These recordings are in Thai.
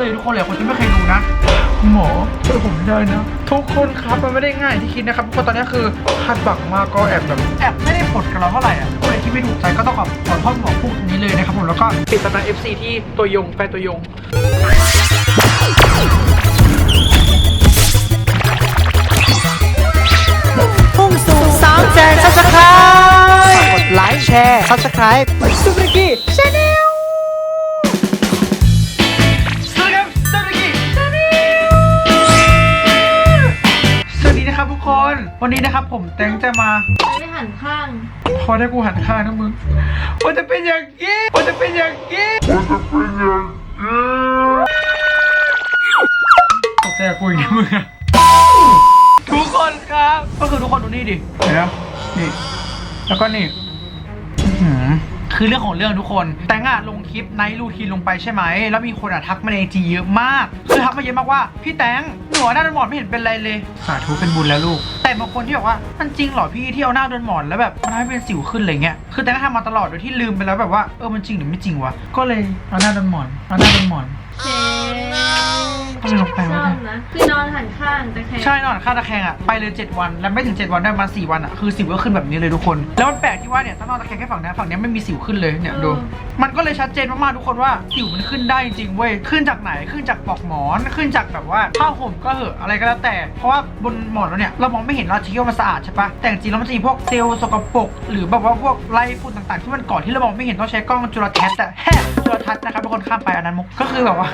เลยทุกคนเลยคนจะไม่เคยดูนะหมอช่วยผมได้นะทุกคนครับมันไม่ได้ง่ายที่คิดนะครับทุกคนตอนนี้คือคาดบักมากก็แอบแบบแอบไม่ได้ผลกับเราเท่าไหร่อะทุกคนที่ไม่ถูกใจก็ต้องขอขอโทษหมอพูดตรงนี้เลยนะครับผมแล้วก็ปิดตำนาน FC ที่ตัวยงแฟนตัวยงพุ่งสู่สามแสนซับสไครต์กดไลค์แชร์ซับสไครต์ซูเปอร์กี้ชาแน นะครับทุกคน วันนี้นะครับผมแตงจะมาไม่หันข้าง พอได้กูหันข้างนะมึงมันจะเป็นอย่างนี้มันจะเป็นอย่างนี้ตกใจกับกูอีกนะมึงอะทุกคนครับ ก็คือทุกคนดูนี่ดิเห็นไหมนี่ แล้วก็นี่อื้อหือ คือเรื่องของเรื่องทุกคน แตงอะลงคลิปไนท์รูทีนลงไปใช่ไหม แล้วมีคนอะทักมาในจีเยอะมาก คือทักมาเยอะมากว่า พี่แตงหนูอะหน้าโดนหมอนไม่เห็นเป็นไรเลย สาธุเป็นบุญแล้วลูก แต่บางคนที่บอกว่ามันจริงเหรอพี่ที่เอาหน้าโดนหมอนแล้วแบบมันทำให้เป็นสิวขึ้นอะไรเงี้ย คือแตงก็ทำมาตลอดโดยที่ลืมไปแล้วแบบว่าเออมันจริงหรือไม่จริงวะ ก็เลยเอาหน้าโดนหมอนเอาหน้าโดนหมอนเฮ้ ต้องลงไปชวะอบนะ คือนอนหันข้างแต่แค่ใช่นอนข้างตะแคงอะไปเลย 7 วัน แล้วไม่ถึง 7 วันได้มา4วันอะคือสิวก็ขึ้นแบบนี้เลยทุกคน แล้วมันแปลกที่ว่าเนี่ยต้องนอนตะแคงแค่ฝั่งนี้ฝั่งนี้ไม่มีสิวขึ้นเลยเนี่ยดูมันก็เลยชัดเจนมากๆทุกคนว่าสิวมันขึ้นได้จริงๆเว้ยขึ้นจากไหนขึ้นจากปลอกหมอนขึ้นจากแบบว่าผ้าห่มก็เหอะอะไรก็แล้วแต่ เพราะว่าบนหมอนเราเนี่ยเรามองไม่เห็นเราคิดว่ามันสะอาดใช่ปะแต่จริงๆแล้วมันจะมีพวกเซลล์สกปรกหรือแบบว่าพวกไรฝุ่นต่างๆ ที่มันก่อนที่เรามองไม่เห็นต้องใช้กล้องจุลทรรศน์แต่แฮะจุลทรรศน์นะครับทุกคนข้ามไปอันนั้นมุกก็คือแบบว่า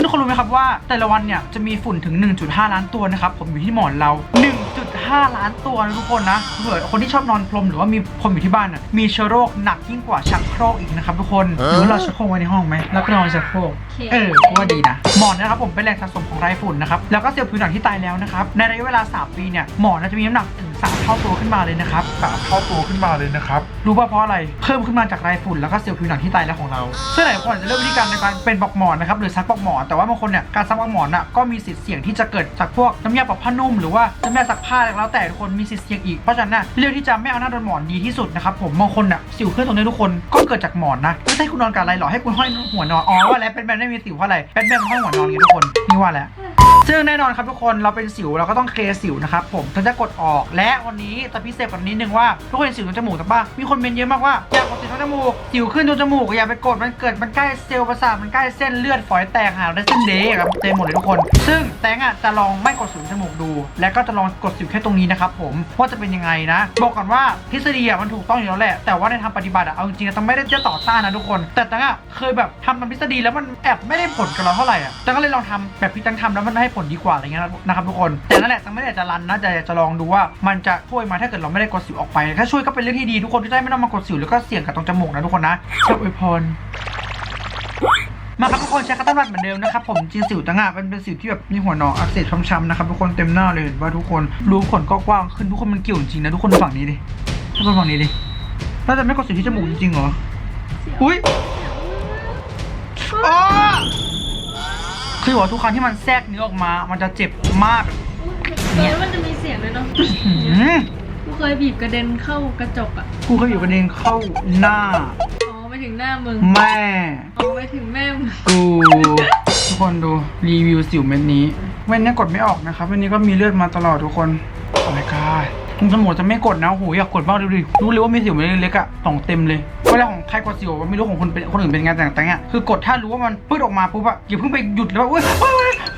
ซึ่งทุกคนรู้ไหมครับว่าแต่ละวันเนี่ยจะมีฝุ่นถึง 1.5 ล้านตัวนะครับผมอยู่ที่หมอนเรา 1.5 ล้านตัวนะทุกคนนะเผื่อคนที่ชอบนอนพรมหรือว่ามีพรมอยู่ที่บ้านน่ะมีเชื้อโรคหนักยิ่งกว่าชักโครกอีกนะครับทุกคนหรือว่าเราชักโครกไว้ในห้องไหมแล้วก็นอนชักโครกโอเคเออก็ว่าดีนะหมอนนะครับผมเป็นแหล่งสะสมของไรฝุ่นนะครับแล้วก็เซลล์ผิวหนังที่ตายแล้วนะครับในระยะเวลา 3 ปีเนี่ยหมอนนะจะมีน้ำหนักถึง 3เท่าตัวขึ้นมาเลยนะครับสามเท่าตัวขึ้นมาเลยนะครับ รู้ป่ะเพราะอะไร เพิ่มขึ้นมาจากไรฝุ่นแล้วก็เซลล์ผิวหนังที่ตายแล้วของเราซึ่งหลายคนอาจะเริ่มวิธีการในการเป็นปลอกหมอนนะครับหรือซักปลอกหมอน แต่ว่าบางคนเนี่ยการซักปลอกหมอนน่ะก็มีสิทธิ์เสี่ยงที่จะเกิดจากพวกน้ำยาปรับผ้านุ่มหรือว่าน้ำยาซักผ้าแล้วแต่ทุกคนมีสิทธิ์เสี่ยงอีกเพราะฉะนั้นเลือกที่จะไม่เอาหน้าโดนหมอนดีที่สุดนะครับผมบางคนน่ะสิวขึ้นตรงนี้ทุกคนก็เกิดจากหมอนนะไม่ใช่คุณนอนกับอะไรหรอให้คุณห้อยหัวนอนอ๋อว่าแล้วเป็นแบนไม่มีสิวเพราะอะไรเป็นแบนห้อยหัวนอนอย่างนี้ทุกคนนี่ว่าแล้ว ซึ่งแน่นอนครับทุกคนเราเป็นสิวเราก็ต้องเคลียร์สิวนะครับผมถึงจะกดออกและวันนี้จะพิเศษกว่านี้นึงว่าทุกคนเห็นสิวตรงจมูกแต่ป่ะมีคนเมนเยอะมากว่าอยากกดสิวตรงจมูกสิวขึ้นตรงจมูกอย่าไปกดมันเกิดมันใกล้เซลล์ประสาทมันใกล้เส้นเลือดฝอยแตกหาได้เส้นเดย์ครับเต็มหมดเลยทุกคน ซึ่งแตงอะจะลองไม่กดสิวจมูกดู และก็จะลองกดสิวแค่ตรงนี้นะครับผมว่าจะเป็นยังไงนะ บอกก่อนว่าทฤษฎีอะมันถูกต้องอยู่แล้วแหละ แต่ว่าในทางปฏิบัติอะเอาจริงๆต้องไม่ได้จะต่อต้านนะทุกคน แต่แตงอะเคยแบบทำตามทฤษฎีแล้วมันแอบไม่ได้ผลกับเราเท่าไหร่อะแตงก็เลยลองทำแบบที่แตงทำแล้วมันได้ผลดีกว่าอะไรเงี้ยนะครับทุกคน แต่นั่นแหละแตงไม่ได้จะรันนะแต่จะลองดูว่ามันจะช่วยไหมาถ้าเกิดเราไม่ได้กดสิวออกไป ถ้าช่วยก็เป็นเรื่องที่ดีทุกคนที่ได้ไม่ต้องมากดสิวแล้วก็เสี่ยงกับตรงจมูกนะทุกคนนะเจ้าอวยพรมาครับทุกคนใช้คัตเตอร์บัตเหมือนเดิมนะครับผมจริงสิวตั้งอะมันเป็นสิวที่แบบมีหัวหนองอักเสบช้ำๆนะครับทุกคนเต็มหน้าเลยเห็นว่าทุกคนรูขนก็กว้างขึ้นทุกคนมันเกี่ยวจริงนะทุกคนฝั่งนี้ดิทุกคนฝั่งนี้ดิเราจะไม่กดสิวที่จมูกจริงๆเหรออุ้ยอ๋อ คือว่าทุกครั้งที่มันแทรกเนื้อออกมา มันจะเจ็บมาก เนี่ยมันจะมีเสียงเลยเนาะหืมกูเคยบีบกระเด็นเข้ากระจกอะ กูเคยอยู่ประเด็นเข้าหน้า อ๋อไปถึงหน้ามึง แม่ อ๋อไปถึงแม่มึง กู ทุกคนดูรีวิวสิวเม็ดนี้เว้นเนี้กดไม่ออกนะครับเว้นนี้ก็มีเลือดมาตลอดทุกคนโอ้ my god ตรงจมูกจะไม่กดนะโอ้โหอยากกดบ้างดูดิรู้เลยว่ามีสิวมันเล็กๆอะสองเต็มเลยเวลาของใครกดสิวมันไม่รู้ของคนเป็นคนอื่นเป็นไงแต่แต่งอะคือกดถ้ารู้ว่ามันปึ๊ดออกมาปุ๊บอะอย่าเพิ่งไปหยุดเลยว่าเว้ย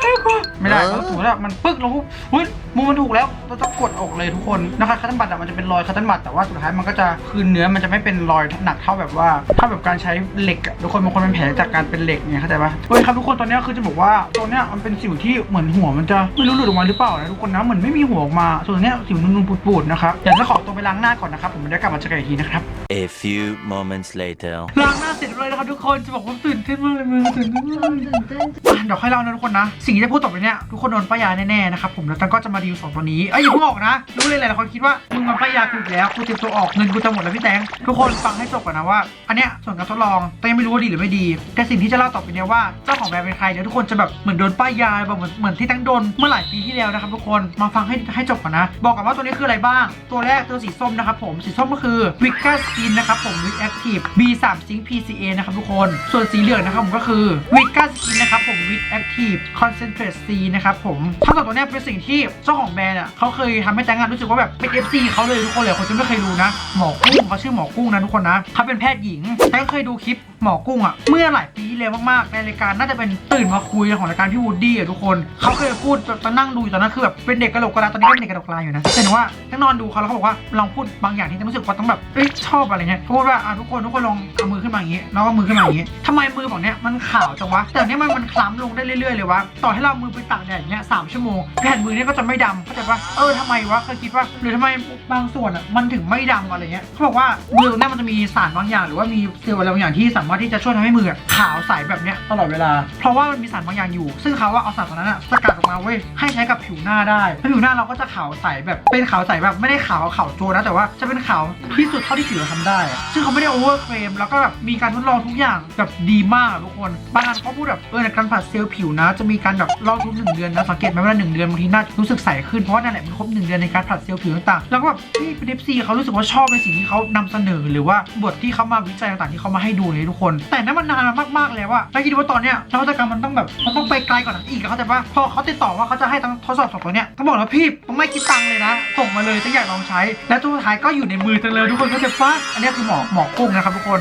เฮ้ยเฮ้ยเฮ้ยเฮ้ยไม่ได้เราถูกแล้วมันปึ๊กแล้วปุ๊บเฮ้ยมุมมันถูกแล้วเราต้องกดออกเลยทุกคนนะคะคัตเตันบัตอะมันจะเป็นรอยคัตเตันบัตแต่ว่าสุดท้ายมันก็จะคืนเนื้อมันจะไม่เป็นรอยหนักเท่าแบบว่าถ้าแบบการใช้เหล็กอะทุกคนบางคนเป็นแผลจากการเป็นเหล็กเนี่ยเข้าใจปะเฮ้ยครับทุกคนตอนเนี้ยคือจะบอกว่าตอนเนี้ยมันเป็นสิวที่เหมือนหัวมันจะไม่รู้หลุดออกมาหรือเปล่านะทุกคนนะเหมือนไม่มีหัวออกมาส่วนเนี้ยสิวนุ่นๆปูดๆนะครับเดี๋ยวจะขอตัวไปล้างหน้าก่อนนะครับผมเดี๋ยวกลับมาเจอกันอีกทีนะครับ A few moments later. ล้างหน้าเสร็จเลย นะครับทุกคนจะบอกว่าตื่นเต้นมากเลยมึงตื่นเต้นมากเลยตื่นเต้นอะเดี๋ยวค่อยเล่านะทุกคนนะ สิ่งที่จะพูดต่อไปเนี่ยทุกคนโดนป้ายาแน่ๆนะครับผมแล้วตันก็จะมาดีลสองตัวนี้เอ้ยอย่าเพิ่งออกนะรู้เลยหลายๆคนคิดว่ามึงมันป้ายากูอีกแล้วกูเตรียมตัวออกเงินกูจะหมดแล้วพี่แตงทุกคนฟังให้จบก่อนนะว่า อันเนี้ยส่วนการทดลองแต่ยังไม่รู้ว่าดีหรือไม่ดี แต่สิ่งที่จะเล่าต่อไปเนี่ยว่าเจ้าของแบรนด์เป็นใครเดี๋ยวทุกคนจะแบบเหมือนโดนป้ายยาแบบเหมือนเหมือนที่แตงโดนเมื่อหลายปีที่แล้วนะครับทุกคนมาฟังให้ให้จบก่อนนะ บอกกันว่าตัวนี้คืออะไรบ้าง ตัวแรกตัวสีส้มนะครับผมสีส้มก็คือ Wicca Skin นะครับผม Wick Active B3 Zinc PCA นะครับนะครับทุกคน ส่วนสีเหลืองนะครับผมก็คือวิตก้าสกินนะครับผมวิตแอคทีฟคอนเซนเทรตซีนะครับผมทั้งสองตัวเนี้ยเป็นสิ่งที่เจ้าของแบรนด์อะเขาเคยทำให้แตงงานรู้สึกว่าแบบเป็น FC เขาเลยทุกคนเลยคนจะไม่เคยรู้นะหมอกุ้งเขาชื่อหมอกุ้งนะทุกคนนะเขาเป็นแพทย์หญิงแตงเคยดูคลิป หมอกุ้งอะเมื่อหลายปีที่แล้วมากๆในรายการน่าจะเป็นตื่นมาคุยของรายการพี่วูดดี้อะทุกคนเขาเคยพูดตอนนั่งดูอยู่ตอนนั้นคือแบบเป็นเด็กกระโหลกกระลาตอนนี้ก็เป็นเด็กกระโหลกกระลาอยู่นะแต่หนูว่าตั้งนอนดูเขาแล้วเขาบอกว่าลองพูดบางอย่างที่จะรู้สึกว่าต้องแบบเอ้ยชอบอะไรเงี้ยเขาพูดว่าอะทุกคนทุกคนลองเอามือขึ้นมาอย่างงี้แล้วก็มือขึ้นมาอย่างงี้ทำไมมือบอกเนี้ยมันขาวจังวะแต่เนี้ยมันมันคล้ำลงได้เรื่อยๆเลยวะต่อให้เรามือไปตากแดดอย่างเงี้ยสามชั่วโมงแผ่นมือเนี้ยก็จะไม่ดำเข้าใจปะเออทำไมวะเคยคิดว่าหรือทำไมบางส่วนอะมันถึงไม่ดำอะไรเงี้ยเขาบอกว่ามือตรงเนี้ยมันจะมีสารบางอย่างหรือว่ามีเซลล์อะไรบางอย่างที่สามารถที่จะช่วยทำให้มืออะขาวใสแบบเนี้ยตลอดเวลา เพราะว่ามันมีสารบางอย่างอยู่ ซึ่งเขาว่าเอาสารตัวนั้นอะสกัดออกมาเว้ยให้ใช้กับผิวหน้าได้แล้วผิวหน้าเราก็จะขาวใสแบบเป็นขาวใสแบบไม่ได้ขาวขาวโจนะแต่ว่าจะเป็นขาวที่สุดเท่าที่ผิวเราทำได้อะซึ่งเขาไม่ได้โอเวอร์เคลมแล้วก็แบบมีการทดลองทุกอย่างแบบดีมากทุกคนบางอันเขาพูดแบบเออในการผัดเซลล์ผิวนะ จะมีการแบบลองทุกหนึ่งเดือนนะสังเกตไหมว่าหนึ่งเดือนบางทีหน้ารู้สึกใสขึ้นเพราะว่านั่นแหละมันครบหนึ่งเดือนในการผลัดเซลล์ผิวต่างๆแล้วก็แบบพี่เป็นเอฟซีเขารู้สึกว่าชอบในสิ่งที่เขานำเสนอ หรือว่าบทที่เขามาวิจัยต่างๆที่เขามาให้ดูเลยทุกคนแต่นั้นมันนานมามากๆแล้วอะแล้วคิดว่าตอนเนี้ยนวัตกรรมมันต้องแบบมันต้องไปไกลกว่านั้นอีกอะเขาใจปะพอเขาติดต่อว่าเขาจะให้ทั้งทดสอบสองตัวเนี้ยก็บอกแล้วพี่ผมไม่คิดตังค์เลยนะส่งมาเลยจะอยากลองใช้ และตัวสุดท้ายก็อยู่ในมือจังเลยทุกคนเข้าใจปะอันนี้คือหมอหมอกุ้งนะครับทุกคน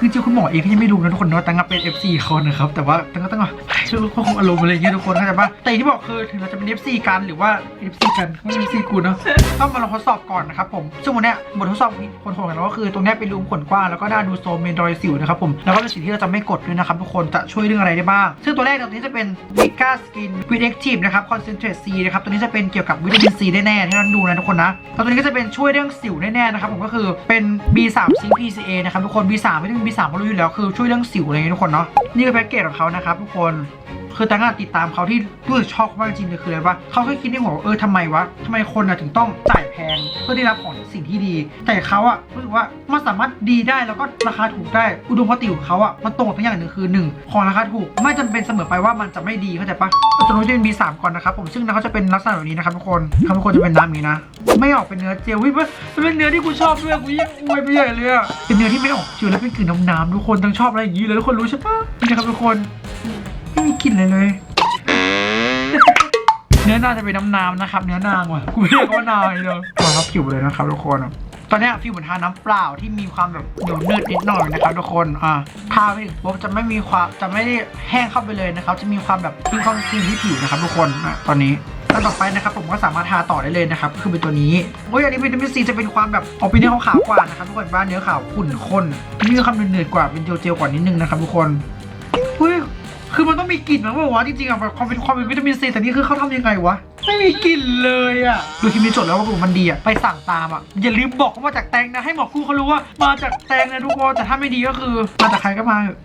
จริงๆคุณหมอเองก็ยังไม่รู้นะทุกคนว่าตังก็เป็น FC เขานะครับแต่ว่าตั้งก็ตั้งแบบช่วยควบคุมอารมณ์อะไรเงี้ยทุกคนเข้าใจปะแต่ว่างที่บอกคือถึงเราจะเป็น FC กันหรือว่า FC กันไม่ FC กูเนาะต้องมาลองทดสอบก่อนนะครับผมซึ่งวันนี้บททดสอบที่คนโหดกันก็คือตรงนี้เป็นรูมขนกว้างแล้วก็หน้าดูโซมเมนรอยสิวนะครับผมแล้วก็เป็นสิ่งที่เราจะไม่กดด้วยนะครับทุกคนจะช่วยเรื่องอะไรได้บ้างซึ่งตัวแรกตัวนี้จะเป็น Vika Skin with Active นะครับ Concentrate C นะครับตัวนี้จะเป็นเกี่ยวกับวิตามิน C แน่ๆที่เราดูนะทุกคนนะแล้วตัวนี้ก็จะเป็นช่วยเรื่องสิวแน่ๆนะครับผมก็คือเป็น B3 Zinc PCA นะครับทุกคน B3 วิตามิน B3 เขารู้อยู่แล้วคือช่วยเรื่องสิวอะไรอย่างเงี้ยทุกคนเนาะนี่คือแพ็กเกจของเขานะครับทุกคน คือตั้งแต่ติดตามเขาที่รู้สึกชอบเขามากจริงๆเลยคืออะไรวะเขาเคยคิดในหัวว่าเออทำไมวะทำไมคนอะถึงต้องจ่ายแพงเพื่อได้รับของสิ่งที่ดี แต่เขาอะรู้สึกว่ามันสามารถดีได้แล้วก็ราคาถูกได้อุดมคติของเขาอะมันตรงทั้งอย่างหนึ่งคือหนึ่งของราคาถูกไม่จำเป็นเสมอไปว่ามันจะไม่ดีเข้าใจปะจะรู้ที่เป็น B3 ก่อนนะครับผมซึ่งน้ำเขาจะเป็นลักษณะแบบนี้นะครับทุกคนทุกคนจะเป็นน้ำนี้นะ ไม่ออกเป็นเนื้อเจลวิมันเป็นเนื้อที่กูชอบด้วยกูยิ่งอวยไปใหญ่เลยอะเป็นเนื้อที่ไม่ออกเจลแล้วเป็นกลิ่นน้ำๆทุกคนต้องชอบอะไรอย่างนี้เลยทุกคนรู้ใช่ปะนี่นะครับทุกคน ไม่มีกลิ่นเลยเลย เนื้อนาจะเป็นน้ำน้ำนะครับ เนื้อนางว่ะกูเรียกว่านางเลยมาครับผิวเลยนะครับทุกคนตอนนี้ฟิวเหมือนทาน้ำเปล่าที่มีความแบบเหนียวเนืดนิดหน่อยนะครับทุกคนอ่าทาไปถึงปุ๊บจะไม่มีความจะไม่ได้แห้งเข้าไปเลยนะครับ จะมีความแบบมีความคลีนที่ผิวนะครับทุกคนอะตอนนี้แล้วต่อไปนะครับผมก็สามารถทาต่อได้เลยนะครับคือเป็นตัวนี้โอ้ยอันนี้วิตามินซีจะเป็นความแบบออกเป็นเนื้อขาวกว่านะครับทุกคนบ้านเนื้อขาวขุ่นข้นมีความเนืดๆกว่าเป็นเจลๆกว่านิดนึงนะครับทุกคนเฮ้ย คือมันต้องมีกลิ่นมั้งวะจริงๆอะแบบความเป็นความเป็นวิตามินซีแต่นี่คือเขาทำยังไงวะ ไม่มีกลิ่นเลยอะดูคลิปนี้จดแล้วว่าผมมันดีอะไปสั่งตามอะอย่าลืมบอกว่ามาจากแตงนะให้หมอคู่เขารู้ว่ามาจากแตงนะทุกคนแต่ถ้าไม่ดีก็คือ มาจากใครก็มาเถอะ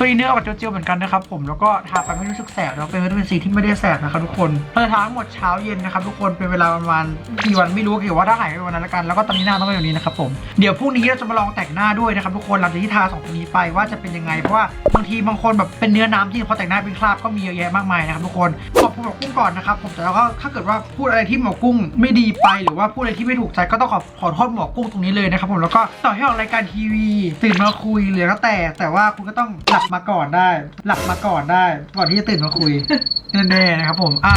ตัวนี้เนื้อออกจากเจลๆเหมือนกันนะครับผมแล้วก็ทาไปไม่รู้สึกแสบแล้วเป็นวิตามินซีที่ไม่ได้แสบนะครับทุกคนเราจะทาทั้งหมดเช้าเย็นนะครับทุกคนเป็นเวลาประมาณกี่วันไม่รู้เกี่ยวว่าถ้าหายไปวันนั้นละกันแล้วก็ตอนนี้หน้าต้องเป็นแบบนี้นะครับผมเดี๋ยวพรุ่งนี้เราจะมาลองแต่งหน้าด้วยนะครับทุกคนหลังจากที่ทาสองตัวนี้ไปว่าจะเป็นยังไงเพราะว่าบางทีบางคนแบบเป็นเนื้อน้ำจริงพอแต่งหน้าเป็นคราบก็มีเยอะแยะมากมายนะครับทุกคนขอบคุณหมอกุ้งก่อนนะครับผมแต่แล้วก็ถ้าเกิดว่าพูดอะไรที่หมอกุ้งไม่ดีไปหรือว่าพูดอะไรที่ไม่ถูกใจก็ต้องขอขอโทษหมอกุ้งตรงนี้เลยนะครับผมแล้วก็ต่อให้ออกรายการทีวี ตื่นมาคุยหรือก็แต่แต่ว่าคุณก็ต้องหลับมาก่อนได้ หลับมาก่อนได้ ก่อนที่จะตื่นมาคุยแน่ๆนะครับผมอะ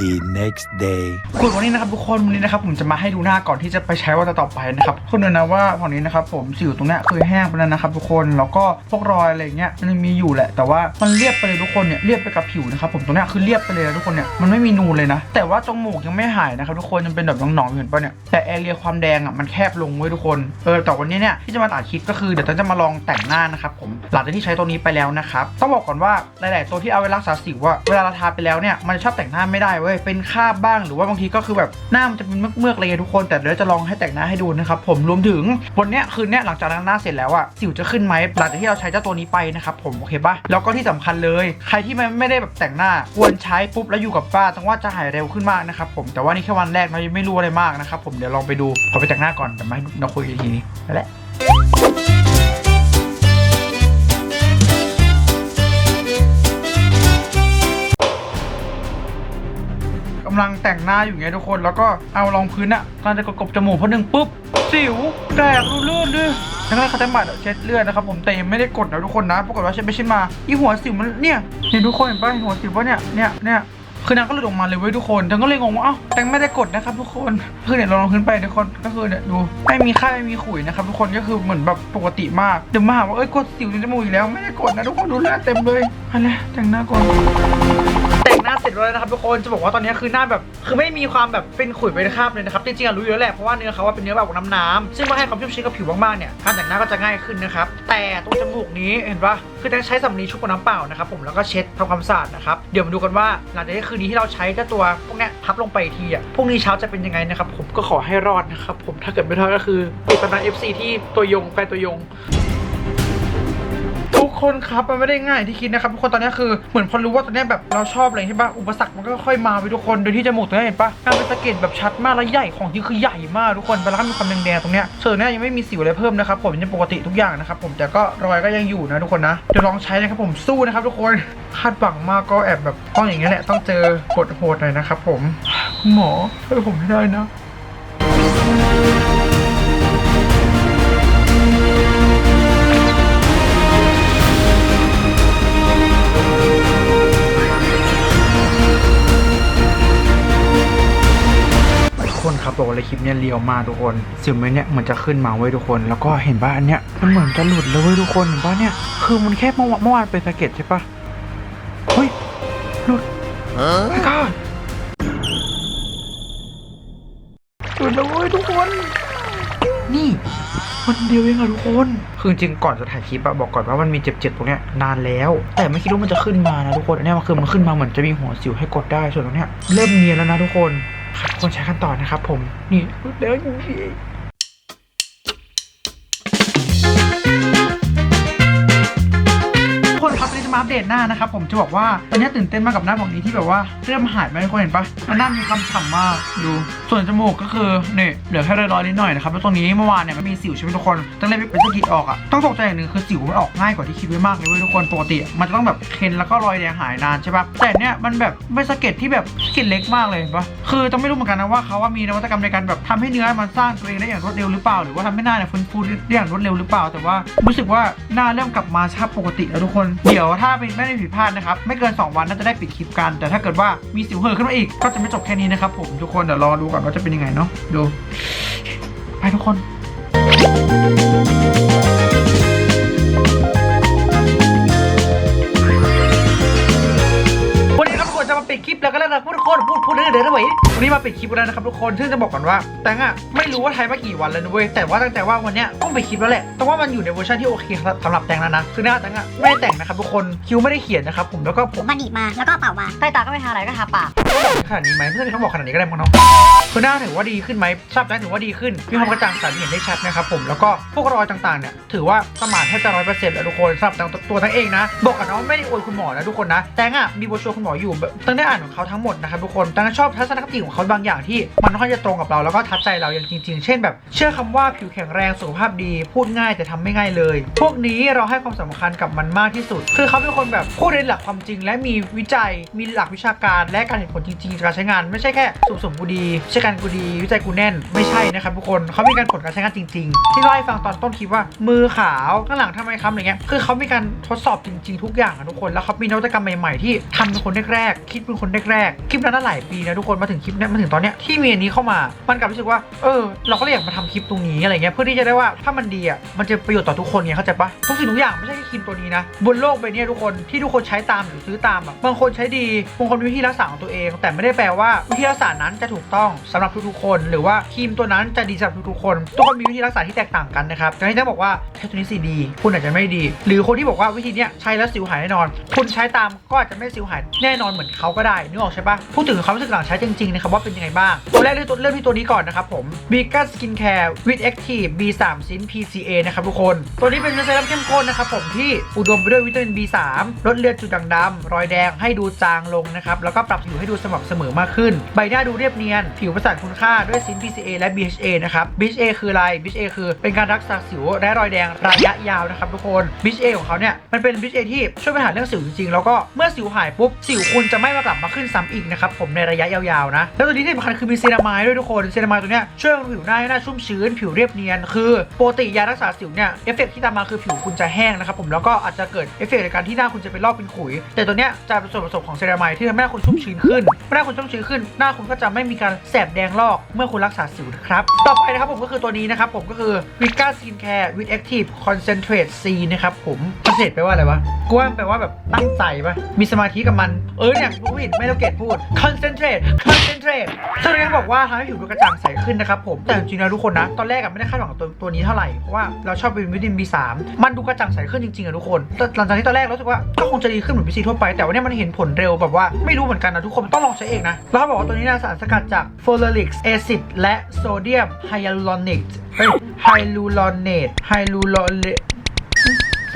The next day. กดวันนี้นะครับทุกคนวันนี้นะครับผมจะมาให้ดูหน้าก่อนที่จะไปใช้วันต่อไปนะครับคนดูนะว่าฝั่งนี้นะครับผมสิวตรงเนี้ยเคยแห้งไปแล้วนะครับทุกคนแล้วก็พวกรอยอะไรเงี้ยมันมีอยู่แหละ แต่ว่ามันเรียบไปเลยทุกคนเนี่ยเรียบไปกับผิวนะครับผมตรงเนี้ยคือเรียบไปเลยนะทุกคนเนี่ยมันไม่มีนูนเลยนะ แต่ว่าจมูกยังไม่หายนะครับทุกคนยังเป็นแบบหนองๆอยู่เห็นปะเนี่ยแต่แอเรียความแดงอะมันแคบลงเว้ยทุกคนเออแต่วันนี้เนี่ยที่จะมาตัดคลิปก็คือเดี๋ยวจะมาลองแต่งหน้านะครับผมหลังจากที่ใช้ตัวนี้ไปแล้วนะครับต้องบอกก่อนว่าหลาย ๆ ตัวที่เอาไว้รักษาสิวว่าเวลาเราทาไปแล้วเนี่ยมันชอบแต่งหน้าไม่ได้เว้ยเป็นคาบบ้างหรือว่าบางทีก็คือแบบหน้ามันจะเป็นเมือกๆอะไรเงี้ยทุกคนแต่เดี๋ยวจะลองให้แต่งหน้าให้ดูนะครับผมรวมถึงวันเนี้ยคืนเนี้ยหลังจากล้างหน้าเสร็จแล้วอะสิวจะขึ้นไหมหลังจากที่เราใช้เจ้าตัวนี้ไปนะครับผมโอเคปะแล้วก็ที่สำคัญเลย ใครที่ไม่ไม่ได้แบบแต่งหน้าควรใช้ปุ๊บแล้วอยู่กับป้าจังว่าจะหายเร็วขึ้นมากนะครับผมแต่ว่านี่แค่วันแรกนะยังไม่รู้อะไรมากนะครับผมเดี๋ยวลองไปดูขอไปแต่งหน้าก่อนเดี๋ยวมาเราคุยกันทีนี้นั่นแหละำลังแต่งหน้าอยู่ไงทุกคน แล้วก็เอารองพื้นอะกำลังจะกบจมูกเพราะหนึ่งปุ๊บ สิวแตกรูเลือดด้วยทั้งนั้นเขาจะบัดเช็ดเลือดนะครับผมแต่ยังไม่ได้กดนะทุกคนนะปรากฏว่าเช็ดไปเช็ดมาอีหัวสิวมันเนี่ยเห็นทุกคนเห็นป่ะหัวสิวป่ะเนี่ยเนี่ยเนี่ยคือนางก็หลุดออกมาเลยเว้ยทุกคนฉันก็เลยงงว่าเอ้าแตงไม่ได้กดนะครับทุกคนคือเนี่ยเราลองขึ้นไปทุกคนก็คือเนี่ยดูไม่มีค่าไม่มีขุยนะครับทุกคนก็คือเหมือนแบบปกติมากเดี๋ยวมาหาว่าเอ้ยกดสิวในจมูกอีกแล้วไม่ได้กดนะทุกคนดูเลือดเต็มเลยอะไรแต่งหน้าก่อน งหน้าเสร็จแล้วนะครับทุกคนจะบอกว่าตอนนี้คือหน้าแบบ คือไม่มีความแบบเป็นขุยเป็นคราบเลยนะครับจริงๆอะรู้อยู่แล้วแหละเพราะว่าเนื้อเขาว่าเป็นเนื้อแบบน้ำน้ำๆซึ่งเมื่อให้ความชุ่มชื้นกับผิวมากๆเนี่ยการแต่งหน้าก็จะง่ายขึ้นนะครับแต่ตรงจมูกนี้เห็นปะคือต้องใช้สำลีชุบกับน้ำเปล่านะครับผมแล้วก็เช็ดทำความสะอาดนะครับเดี๋ยวมาดูกันว่าหลังจากที่คืนนี้ที่เราใช้เจ้าตัวพวกเนี้ยพับลงไปทีอะพรุ่งนี้เช้าจะเป็นยังไงนะครับผมก็ขอให้รอดนะครับผมถ้าเกิดไม่รอดก็คือติดตำนาน FC ที่ตัวยงแฟนตัวยง คนครับมันไม่ได้ง่ายที่คิดนะครับทุกคนตอนนี้คือเหมือนพอรู้ว่าตอนนี้แบบเราชอบอะไรใช่ปะอุปสรรคมันก็ค่อยมาไปทุกคนโดยที่จมูกตรงนี้เห็นปะการเป็นสะเก็ดแบบชัดมากและใหญ่ของจริงคือใหญ่มากทุกคนแล้วก็มีความแดงๆตรงเนี้ยส่วนเนี้ยยังไม่มีสิวอะไรเพิ่มนะครับผมยังปกติทุกอย่างนะครับผมแต่ก็รอยก็ยังอยู่นะทุกคนนะเดี๋ยวลองใช้นะครับผมสู้นะครับทุกคนคาดหวังมากก็แอบแบบต้องอย่างเงี้ยแหละต้องเจอบทโหดหน่อยนะครับผมหมอช่วยผมให้ได้นะ คนครับบอกเลยคลิปเนี้ยเลียวมากทุกคนสิวเม็ดเนี่ยเหมือนจะขึ้นมาไว้ยทุกคน แล้วก็เห็นป่ะอันเนี้ยมันเหมือนจะหลุดเลยเว้ยทุกคนเห็นป่ะเนี่ยคือมันแค่เมื่อวานเมื่อวานเป็นสะเก็ดใช่ป่ะเฮ้ยหลุดไม่กล้าหลุดแล้วเว้ยทุกคน นี่วันเดียวเองอะทุกคน คือจริงๆก่อนจะถ่ายคลิปอะบอกก่อนว่ามันมีเจ็บๆตรงเนี้ยนานแล้ว แต่ไม่คิดว่ามันจะขึ้นมานะทุกคนอันเนี้ยมันคือมันขึ้นมาเหมือนจะมีหัวสิวให้กดได้ส่วนตรงเนี้ยเริ่มเนียนแล้วนะทุกคน ครับทุกคนใช้กันต่อนะครับผม นี่เดี๋ยว อัปเดตหน้านะครับผมจะบอกว่าตอนนี้ตื่นเต้นมากกับหน้าบอกนี้ที่แบบว่าเริ่มหายไปทุกคนเห็นปะแล้วหน้ามีความฉ่ำมากดูส่วนจมูกก็คือเนี่ยเหลือแค่รอยๆนิดหน่อยนะครับแล้วตรงนี้เมื่อวานเนี่ยมันมีสิวใช่ไหมทุกคนต้องเลยไปสะกิดออกอะต้องตกใจอย่างหนึ่งคือสิวมันออกง่ายกว่าที่คิดไว้มากเลยเว้ยทุกคนปกติ มันจะต้องแบบเค้นแล้วก็รอยแดงหายนานใช่ปะแต่เนี่ยมันแบบไม่สะเก็ดที่แบบสะเก็ดเล็กมากเลยเห็นปะคือต้องไม่รู้เหมือนกันนะว่าเขาว่ามีนวัตกรรมในการแบบทำให้เนื้อมันสร้างตัวเองได้อย่างรวดเร็วหรือเปล่า หรือว่าทำให้หน้าเนี่ยฟื้นฟูได้อย่างรวดเร็วหรือเปล่า แต่ว่ารู้สึกว่าหน้าเริ่มกลับมาสภาปกติแล้วทุกคนเดี๋ยวถ้าเป็นไม่ได้ผิดพลาดนะครับ ไม่เกิน 2 วันน่าจะได้ปิดคลิปกัน แต่ถ้าเกิดว่ามีสิวเห่อขึ้นมาอีก ก็จะไม่จบแค่นี้นะครับผมทุกคนเดี๋ยวรอดูก่อนว่าจะเป็นยังไงเนาะดู ไปทุกคนวัน ปิดคลิปแล้วก็แล้วนะพูดทุกคนพูดพูดเรื่อยๆนะเว้ยวันนี้มาปิดคลิปแล้วนะครับทุกคนซึ่งจะบอกก่อนว่า แตงอะไม่รู้ว่าไทยมากี่วันแล้วนะเว้ยแต่ว่าตั้งแต่ว่าวันเนี้ยต้องไปดคลิปแล้วแหละแต่ว่ามันอยู่ในเวอร์ชันที่โอเคสำหรับแตงแล้วนะคือหน้าแตงอะไม่ได้แต่งนะครับทุกคนคิ้วไม่ได้เขียนนะครับผมแล้วก็ผมมาหนีบมาแล้วก็เป่ามาใต้ตาก็ไม่ทาอะไรก็ทาปากขนาดนี้ไหมเพื่อนเขาบอกขนาดนี้ก็ได้มั้งเนาะคือหน้าถือว่าดีขึ้นไหมทราบได้ถือว่าดีขึ้นมีความกระจ่างใสเห็นได้ชัดนะครับผมแล้วก็พวกรอยต่างๆเนี่ยถือว่าสมานแทบจะร้อยเปอร์เซ็นต์แล้วทุกคนสำหรับตัวทั้งเองนะบอกกันนะว่าไม่ได้อวยคุณหมอนะทุกคนนะแต่อะมีโบรชัวร์คุณหมออยู่แบบตั้งได้อ่านของเขาทั้งหมดนะครับทุกคนตั้งชอบทัศนคติของเขาบางอย่างที่มันค่อนข้างจะตรงกับเราแล้วก็ทัดใจเราอย่างจริง ๆ เช่นแบบเชื่อคำว่าผิวแข็งแรงสุขภาพดี พูดง่ายแต่ทำไม่ง่ายเลย พวกนี้เราให้ความสำคัญกับมันมากที่สุด คือเขาเป็นคนแบบพูดในหลักความจริง และมีวิจัยมีหลักวิชาการ และการเห็นผลจริงๆกการใช้งาน ไม่ใช่แค่สมสมกูดีใช้การกูดี วิจัยกูแน่น ไม่ใช่นะครับทุกคนเขามีการผลการใช้งานจริง ๆ ที่เล่าให้ฟังตอนต้นคลิปว่า มือขาวข้างหลังทำไมคำอะไรเงี้ยคือเขามีการทดสอบจริง ๆ ทุกอย่างอะทุกคนแล้วเขามีนวัตกรรมใหม่ๆที่ทำเป็นคนแรกๆคิดเป็นคนแรกๆ คลิปนั้นน่ะหลายปีนะทุกคนมาถึงคลิปนี้มาถึงตอนเนี้ยที่มีอันนี้เข้ามา มันกลับรู้สึกว่า เออ เราก็เลยอยากมาทำคลิปตรงนี้อะไรเงี้ยเพื่อที่จะได้ว่าถ้ามันดีอะมันจะประโยชน์ต่อทุกคนไงเข้าใจปะทุกสิ่งทุกอย่างไม่ใช่แค่ครีมตัวนี้นะบนโลกใบเนี้ยทุกคนที่ทุกคนใช้ตามหรือซื้อตามอะบางคนใช้ดีบางคนมีวิธีรักษาของตัวเอง แต่ไม่ได้แปลว่าวิธีรักษานั้นจะถูกต้องสำหรับทุกๆคน หรือว่าครีมตัวนั้นจะดีสำหรับทุกๆคนทุกคนมีวิธีรักษาที่แตกต่างกันนะครับอย่างที่จะบอกว่าใช้ตัวนี้สิดี คุณอาจจะไม่ดี หรือคนที่บอกว่าวิธีเนี้ยใช้แล้วสิวหายแน่นอน คุณใช้ตามก็อาจจะไม่สิวหายแน่นอนเหมือนเขาก็ได้นึกออกใช่ปะพูดถึงความรู้สึกหลังใช้จริงๆนะครับว่าเป็นยังไงบ้างตัวแรกเริ่มตัวเริ่มที่ตัวนี้ก่อนนะครับผม Vegan Skin Care with Active B3 ซิน PCA นะครับทุกคน ตัวนี้เป็นเซรั่มเข้มข้นนะครับผมที่อุดมไปด้วยวิตามิน B3 ลดเลือดจุดด่างดำรอยแดงให้ดูจางลงนะครับแล้วก็ปรับผิวให้ดูสม่ำเสมอมากขึ้น ใบหน้าดูเรียบเนียน ผิวประสานคุณค่าด้วยซิน PCA และ BHA นะครับ BHA คืออะไร BHA คือเป็นการรักษาสิวและรอยแดงระยะยาวนะครับทุกคน BHA ของเขาเนี่ยมันเป็น BHA ที่ช่วยปัญหาเรื่องสิวจริงๆแล้วก็เมื่อสิวหายปุ๊บสิวคุณจะไม่มากกลับมาขึ้นซ้ำอีกนะครับผมในระยะยาวๆนะ แล้วตัวนี้ที่สำคัญคือมีเซรามายด้วยทุกคนเซรามายตัวเนี้ยช่วยให้ผิวหน้าให้หน้าชุ่มชื้นผิวเรียบเนียน คือปกติยารักษาสิวเนี่ยเอฟเฟกต์ที่ตามมาคือผิวคุณจะแห้งนะครับผมแล้วก็อาจจะเกิดเอฟเฟกต์ในการที่หน้าคุณจะเป็นลอกเป็นขุย แต่ตัวเนี้ยจะเป็นส่วนผสมของเซรามายที่ทำให้หน้าคุณชุ่มชื้นขึ้นเมื่อหน้าคุณชุ่มชื้นขึ้น หน้าคุณก็จะไม่มีการแสบแดงลอกเมื่อคุณรักษาสิวนะครับต่อไปนะครับผมก็คือตัวนี้นะครับผมก็คือ Vika Skin Care with Active Concentrate C นะครับผมคอนเซ็ปต์แปลว่าอะไรวะกว่ามันแปลว่าแบบตั้งใจปะมีสมาธิกับมันเออเนี่ยิดไม่ต้องเกตพูด concentrate concentrate ซึ่งนี้บอกว่าทำให้ผิวดูกระจ่างใสขึ้นนะครับผม แต่จริงๆนะทุกคนนะ ตอนแรกอะไม่ได้คาดหวังกับตัวตัวนี้เท่าไหร่ เพราะว่าเราชอบเป็นวิตามิน B3 มันดูกระจ่างใสขึ้นจริงๆอะทุกคนแต่หลังจากที่ตอนแรกเรู้สึกว่าก็คงจะดีขึ้นเหมือน BC ทั่วไป แต่ว่าเนี่ยมันเห็นผลเร็วแบบว่าไม่รู้เหมือนกันนะทุกคนต้องลองใช้เองนะ แล้วเขาบอกว่าตัวนี้นะสารสกัดจาก Folaric acid และโซเดียมไฮยาลูรอนตเอ้ยไฮลูรอเนตไฮลูรอเน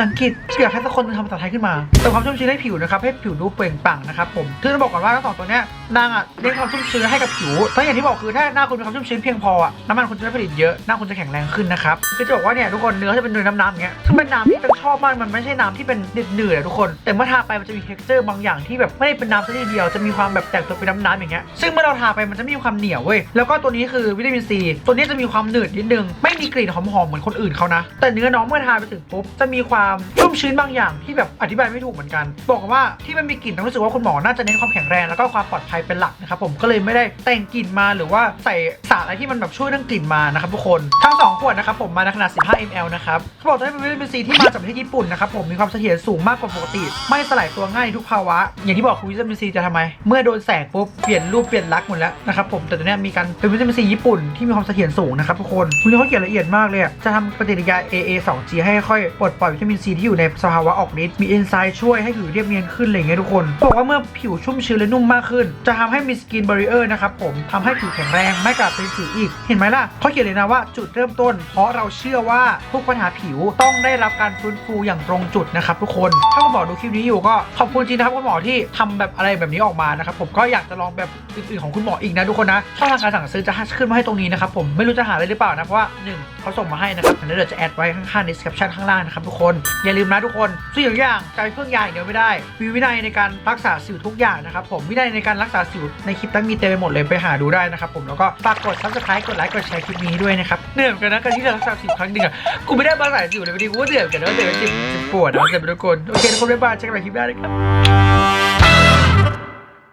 สังกฤษอยากให้สักคนทำภาษาไทยขึ้นมาเติมความชุ่มชื้นให้ผิวนะครับ ให้ผิวดูเปล่งปลั่งนะครับผมคือต้องบอกก่อนว่าทั้งสองตัวเนี้ยนางอะเน้นความชุ่มชื้นให้กับผิวทั้งอย่างที่บอกคือถ้าหน้าคุณมีความชุ่มชื้นเพียงพออะน้ำมันคุณจะไม่ผลิตเยอะหน้าคุณจะแข็งแรงขึ้นนะครับคือจะบอกว่าเนี่ยทุกคนเนื้อจะเป็นเนื้อน้ำๆอย่างเงี้ยซึ่งเป็นน้ำที่เป็นชอบมากมันไม่ใช่น้ำที่เป็นเหนืดๆอะทุกคน แต่เมื่อทาไปมันจะมี texture บางอย่างที่แบบไม่ได้เป็นน้ำซะทีเดียวจะมีความแบบแตกตัวเป็นน้ำๆอย่างเงี้ยซึ่งเมื่อเราทาไปมันจะไม่มีความเหนียวเว้ยแล้วก็ตัวนี้คือวิตามินซีตัวนี้จะมีความหนืดนิดนึงไม่มีกลิ่นหอมๆเหมือนคนอื่นเขานะแต่เนื้อน้องเมื่อทาไปถึงปุ๊บจะมีความชุ่มชื้นบางอย่างที่แบบอธิบายไม่ถูกเหมือนกัน บอกว่าที่มันมีกลิ่นต้องรู้สึกว่าคุณหมอน่าจะเน้นความแข็งแรงแล้วก็ความปลอดภัยเป็นหลักนะครับผมก็เลยไม่ได้แต่งกลิ่นมาหรือว่าใส่สารอะไรที่มันแบบช่วยเรื่องกลิ่นมานะครับทุกคนทั้งสองขวดนะครับผมมาในขนาด 15 ml นะครับเขาบอกว่าเป็นวิตามินซีที่มาจากประเทศญี่ปุ่นนะครับผมมีความเสถียรสูงมากกว่าปกติ ไม่สลายตัวง่ายในทุกภาวะ อย่างที่บอกคือวิตามินซีจะทำไม เมื่อโดนแสงปุ๊บเปลี่ยนรูปเปลี่ยนลักษณ์หมดแล้วนะครับผมแต่ตัวนี้มีการเป็นวิตามินซีญี่ปุ่นที่มีความเสถียรสูงนะครับทุกคนคุณเขาเขียนละเอียดมากเลยจะทำปฏิกิริยา AA 2G ให้ค่อยปลดปล่อยวิตามินซีที่อยู่ในสภาวะออกฤทธิ์มีเอนไซม์ช่วยให้ผิวเรียบเนียนขึ้นอะไรเงี้ยทุกคนบอกว่าเมื่อผิวชุ่มชื้นและนุ่มมากขึ้น จะทำให้มีสกินบาริเออร์นะครับผมทำให้ผิวแข็งแรงไม่กลับเป็นสิวอีก เห็นไหมล่ะเขาเขียนเลยนะว่าจุดเริ่มต้น เพราะเราเชื่อว่าทุกปัญหาผิวต้องได้รับการฟื้นฟูอย่างตรงจุดนะครับทุกคนถ้าคุณหมอดูคลิปนี้อยู่ก็ขอบคุณจริงนะครับคุณหมอที่ทำแบบอะไรแบบนี้ออกมานะครับผมก็อยากจะลองแบบอื่นๆของคุณหมออีกนะทุกคนนะช่องทางการสั่งซื้อจะขึ้นมาให้ตรงนี้นะครับผมไม่รู้จะหาอะไรหรือเปล่านะเพราะว่าหนึ่งเขาส่งมาให้นะครับเดี๋ยวจะแอดไว้ข้างๆใน description ข้างล่างนะครับทุกคนอย่าลืมนะทุกคนสิ่งอย่างใจเพื่องยาอย่างเดียวไม่ได้มีวินัยในการรักษาสิวทุกอย่างนะครับผมวินัยในการรักษาสิวในคลิปตั้งมีเต็มไปหมดเลยไปหาดูได้นะครับผมแล้วก็ฝากกด subscribe กดไลค์กดแชร์คลิปนี้ด้วยนะครับเหนื่อยเหมือนกันนะการที่จะรักษาสิวครั้งหนึ่งอะกูไม่ได้มารักษาสิวเลยวันนี้กูก็เหนื่อยเหมือนกันนะแต่เป็นสิวปวดนะแต่เป็นทุกคนโอเคทุกคนบ๊ายบายเจอกันใหม่คลิปหน้านะครับ